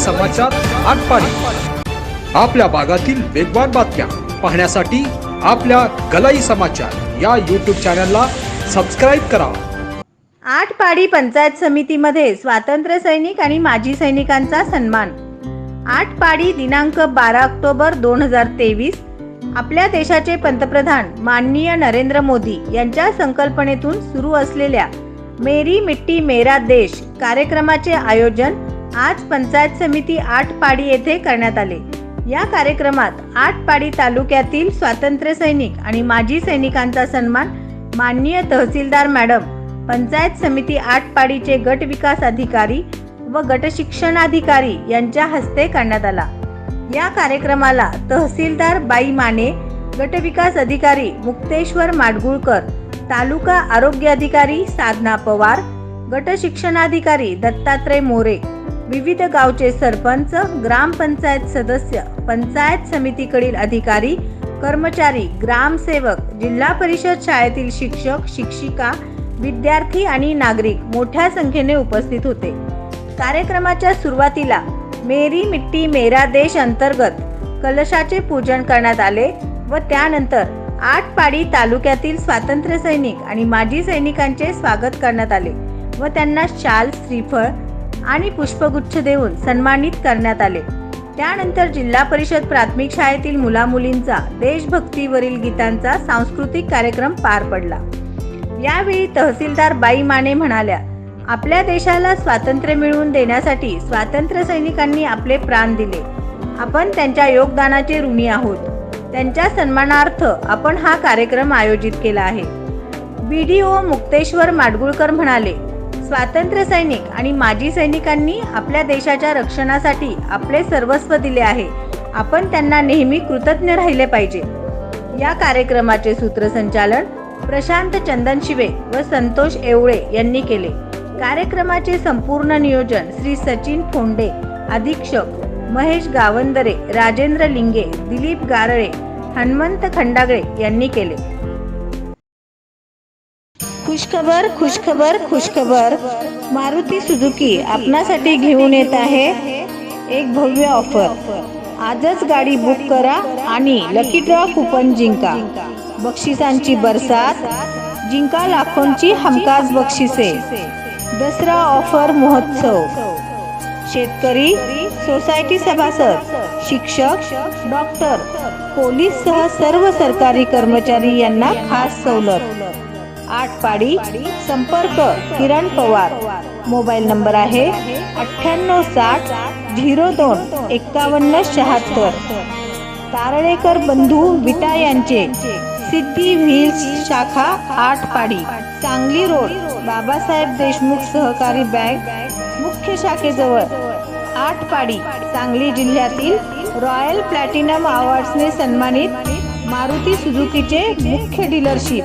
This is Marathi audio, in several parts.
समाचार आटपाडी आपल्या भागातील वेगवान बातम्या पाहण्यासाठी आपल्या गलाई समाचार या यूट्यूब चॅनलला सबस्क्राईब करा. आठ पाडी पंचायत समितीमध्ये स्वातंत्र्य सैनिक आणि माजी सैनिकांचा सन्मान. आठ पाडी दिनांक बारा ऑक्टोबर दोन हजार तेवीस आपल्या देशाचे पंतप्रधान माननीय नरेंद्र मोदी यांच्या संकल्पनेतून सुरू असलेल्या मेरी मिट्टी मेरा देश कार्यक्रमाचे आयोजन आज पंचायत समिती आठ पाडी येथे करण्यात आले. या कार्यक्रमात आठ पाडी तालुक्यातील स्वातंत्र्य सैनिक आणि माजी सैनिकांचा सन्मान माननीय तहसीलदार मॅडम पंचायत समिती आटपाडीचे गट विकास अधिकारी व गट शिक्षणाधिकारी यांच्या हस्ते करण्यात आला. या कार्यक्रमाला तहसीलदार बाई माने गट विकास अधिकारी मुक्तेश्वर माडगुळकर तालुका आरोग्य अधिकारी साधना पवार गट शिक्षणाधिकारी दत्तात्रय मोरे विविध गावचे सरपंच ग्रामपंचायत सदस्य पंचायत समितीकडील अधिकारी कर्मचारी ग्रामसेवक जिल्हा परिषद शाळेतील शिक्षक शिक्षिका विद्यार्थी आणि नागरिक मोठ्या संख्येने उपस्थित होते. कार्यक्रमाच्या सुरुवातीला मेरी मिट्टी मेरा देश अंतर्गत कलशाचे पूजन करण्यात आले व त्यानंतर आठपाडी तालुक्यातील स्वातंत्र्य सैनिक आणि माजी सैनिकांचे स्वागत करण्यात आले व त्यांना शाल श्रीफळ आणि पुष्पगुच्छ देऊन सन्मानित करण्यात आले. त्यानंतर जिल्हा परिषद प्राथमिक शाळेतील मुलामुलींचा देशभक्तीवरील गीतांचा सांस्कृतिक कार्यक्रम पार पडला. यावेळी तहसीलदार बाई माने म्हणाल्या आपल्या देशाला स्वातंत्र्य मिळवून देण्यासाठी स्वातंत्र्य सैनिकांनी आपले प्राण दिले. आपण त्यांच्या योगदानाचे ऋणी आहोत. त्यांच्या सन्मानार्थ आपण हा कार्यक्रम आयोजित केला आहे B D O Mukteshwar Madgulkar म्हणाले स्वातंत्र्य सैनिक आणि माजी सैनिकांनी आपल्या देशाच्या रक्षणासाठी आपले सर्वस्व दिले आहे. आपण त्यांना नेहमी कृतज्ञ राहिले पाहिजे. या कार्यक्रमाचे सूत्रसंचालन प्रशांत चंदनशिवे व संतोष एवळे यांनी केले. कार्यक्रमाचे संपूर्ण नियोजन श्री सचिन फोंडे अधीक्षक महेश गावंदरे राजेंद्र लिंगे दिलीप गारळे हनुमंत खंडागळे यांनी केले. खुशखबर खुशखबर खुशखबर. मारुती सुझुकी आपणासाठी घेऊन येत आहे एक भव्य ऑफर. आजच गाडी बुक करा आणि लकी ड्रॉ कुपन जिंका. बक्षिसांची बरसात जिंका लाखोंची हमखास बक्षिसे. दसरा ऑफर महोत्सव. शेतकरी सोसायटी सभासद शिक्षक डॉक्टर पोलीस सह सर्व सरकारी कर्मचारी यांना खास सवलत. आठ पाडी संपर्क किरण पवार. मोबाईल नंबर आहे अठ्ठ्याण्णव साठ झिरो दोन एक्कावन्न शहात्तर. तारळेकर बंधू विटा यांचे सिद्धी व्हील्स शाखा आठ पाडी. सांगली रोड बाबासाहेब देशमुख सहकारी बँक मुख्य शाखेजवळ. आठ पाडी सांगली जिल्ह्यातील रॉयल प्लॅटिनम अवॉर्ड्सने सन्मानित मारुती सुझुकीचे मुख्य डीलरशिप.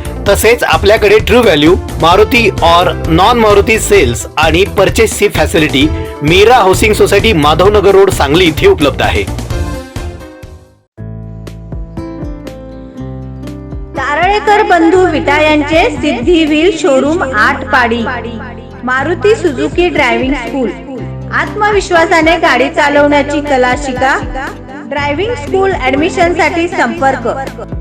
तसेच आपल्याकडे true value Maruti or non Maruti sales आणि परचेसची facility Meera housing society Madhavnagar road Sangli इथे उपलब्ध आहे. तारळेकर बंधू विटा यांचे Siddhi wheel showroom Atpadi Maruti Suzuki driving school आत्मविश्वासाने गाडी चालवण्याची कला शिका ड्रायव्हिंग स्कूल ऍडमिशनसाठी संपर्क.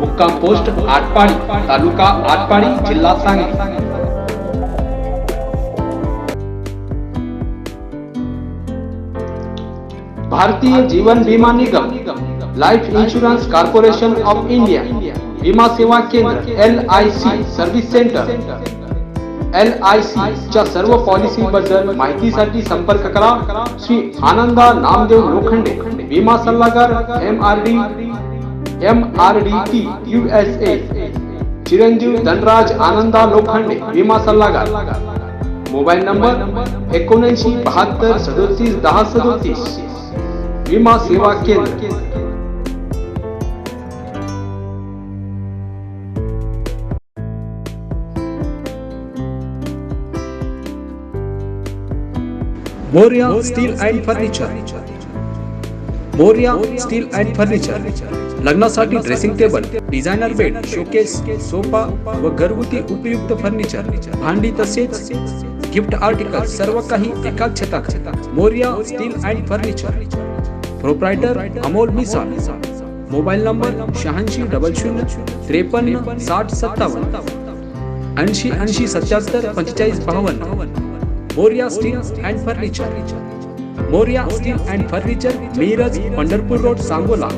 मुक्काम पोस्ट आटपाडी तालुका आटपाडी जिल्हा Sangli. Bharatiya Jeevan Bima Nigam life insurance corporation of India विमा सेवा केंद्र L I C service centre L I C च्या सर्व पॉलिसी बद्दल माहितीसाठी संपर्क करा. श्री आनंदा नामदेव लोखंडे विमा सल्लागार M R D M R D T U S A Chiranjeev Dhanraj Ananda Lokhande, विमा सल्लागार. मोबाईल नंबर एकोणऐंशी बहात्तर सदोतीस दहा सदोतीस. विमा सेवा केंद्र. Morya steel and furniture. Morya steel and furniture लग्नासाठी dressing table designer bed showcase sofa व घरगुती उपयुक्त फर्निचर भांडी तसेच गिफ्ट आर्टिकल सर्व काही एकाच छतात. Morya steel and furniture proprietor Amol Misal mobile number शहाऐंशी डबल शून्य, त्रेपन्न, साठ, सत्तावन्न. ऐंशी ऐंशी, सत्याहत्तर, पंचेचाळीस, बावन्न. Morya steel and furniture Morya steel and furniture Miraj Pandharpur road Sangola.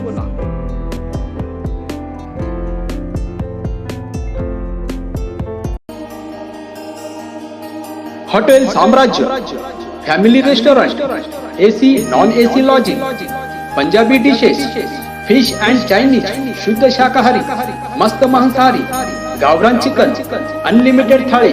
Hotel Samrajya family restaurant AC non AC lodging Punjabi dishes fish and Chinese शुद्ध शाकाहारी मस्त मांसाहारी गावरान चिकन अनलिमिटेड थाळी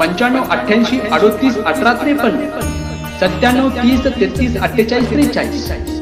पंच्याण्णव अठ्ठ्याऐंशी अडोतीस अठरा त्रेपन्न सत्त्याण्णव तीस तेहतीस अठ्ठेचाळीस त्रेचाळीस.